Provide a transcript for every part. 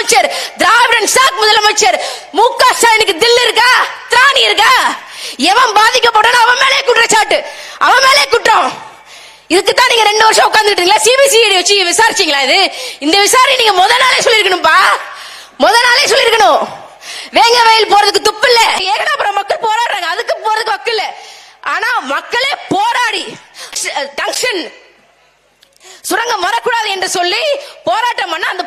முதலமைச்சர் திராவிடன் சாக் முதலமைச்சர் மு க ஸ்டாலினுக்கு தில் இருக்கா? திராணி இருக்கா? எவன் பாதிக்கப்பட்டானோ அவன் மேலே குற்றச்சாட்டு. அவன் மேலே குற்றம். இதுக்கு தான் நீங்க ரெண்டு வருஷம் உட்கார்ந்துட்டு இருக்கீங்களா சிபிசிஐடி வச்சு விசாரிச்சீங்களா இது? இந்த விசாரணை நீங்க முத நாளே சொல்லிருக்கணும்பா முத நாளே சொல்லிருக்கணும் வேங்க வயல் போறதுக்கு துப்பு இல்ல. ஏகனாபுரம் மக்கள் போராடுறாங்க. அதுக்கு போறதுக்கு வக்கு இல்ல. ஆனா மக்களே போராடி. டங்ஷன் சுரங்கம் வரக்கூடாது என்று சொல்லி போராட்டம் பண்ண அந்த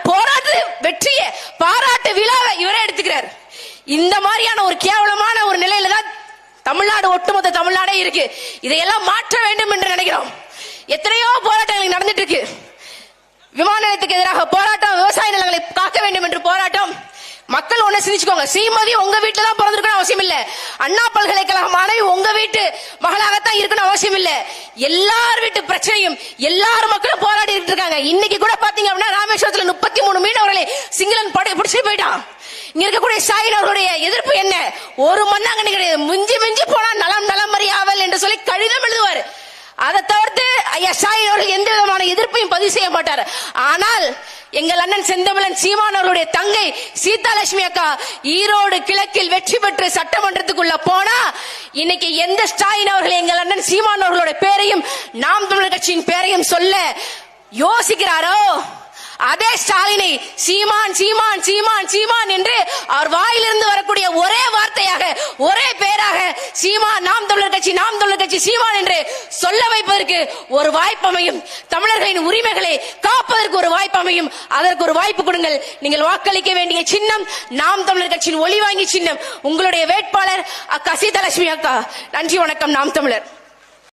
விழாவை இவரே எடுத்துக்கிறார். இந்த மாதிரியான ஒரு கேவலமான ஒரு நிலையில தான் தமிழ்நாடு ஒட்டுமொத்த தமிழ்நாடே இருக்கு. இதையெல்லாம் மாற்ற வேண்டும் என்று நினைக்கிறோம். எத்தனையோ போராட்டங்கள் நடந்துட்டு இருக்கு விமான நிலையத்துக்கு எதிராக போராட்டம் விவசாய நிலங்களை காக்க வேண்டும் என்று போராட்டம். மக்கள் ஒண்ணு சிந்திச்சுக்கோங்க. ஸ்ரீமதி உங்க வீட்டுல தான் பிறந்திருக்கணும் அவசியம் இல்ல. அண்ணா பல்கலைக்கழக மாணவி உங்க வீட்டு மகளாகத்தான் இருக்கணும் அவசியம் இல்ல. எல்லார் வீட்டு பிரச்சனையும் எல்லார் மக்களும் போராடி இருக்காங்க. இன்னைக்கு கூட பாத்தீங்க அப்படின்னா ராமேஸ்வரத்துல மூணு மீனவர்களை சிங்களன் படை பிடிச்சிட்டு போயிட்டான். இங்க இருக்கக்கூடிய ஸ்டாலின் அவர்களுடைய எதிர்ப்பு என்ன? ஒரு மண்ணாங்கண்ணி கிடையாது. மிஞ்சி மிஞ்சி போனா நலம் நலம் அறியாவல் என்று சொல்லி கடிதம் எழுதுவார். அதை தவிர்த்து ஐயா ஸ்டாலின் அவர்கள் எந்த விதமான எதிர்ப்பையும் பதிவு செய்ய மாட்டார். ஆனால் எங்கள் அண்ணன் செந்தமிழன் சீமான் அவர்களுடைய தங்கை சீதாலட்சுமி அக்கா ஈரோடு கிழக்கில் வெற்றி பெற்று சட்டமன்றத்துக்குள்ள போனா இன்னைக்கு எந்த ஸ்டாலின் அவர்கள் எங்கள் அண்ணன் சீமான் அவர்களுடைய பேரையும் நாம் தமிழர் கட்சியின் பேரையும் சொல்ல யோசிக்கிறாரோ? ஸ்டாலினை சீமான் சீமான் சீமான் சீமான் என்று அவர் வாயிலிருந்து வரக்கூடிய ஒரே வார்த்தையாக ஒரே பெயராக சீமான் நாம் தமிழர் கட்சி நாம் தமிழர் கட்சி சீமான் என்று சொல்ல வைப்பதற்கு ஒரு வாய்ப்பு அமையும். தமிழர்களின் உரிமைகளை காப்பதற்கு ஒரு வாய்ப்பு அமையும். அதற்கு ஒரு வாய்ப்பு கொடுங்கள். நீங்கள் வாக்களிக்க வேண்டிய சின்னம் நாம் தமிழர் கட்சியின் ஒளி வாங்கி சின்னம். உங்களுடைய வேட்பாளர் அக்கா சீதலட்சுமி அக்கா. நன்றி வணக்கம் நாம் தமிழர்.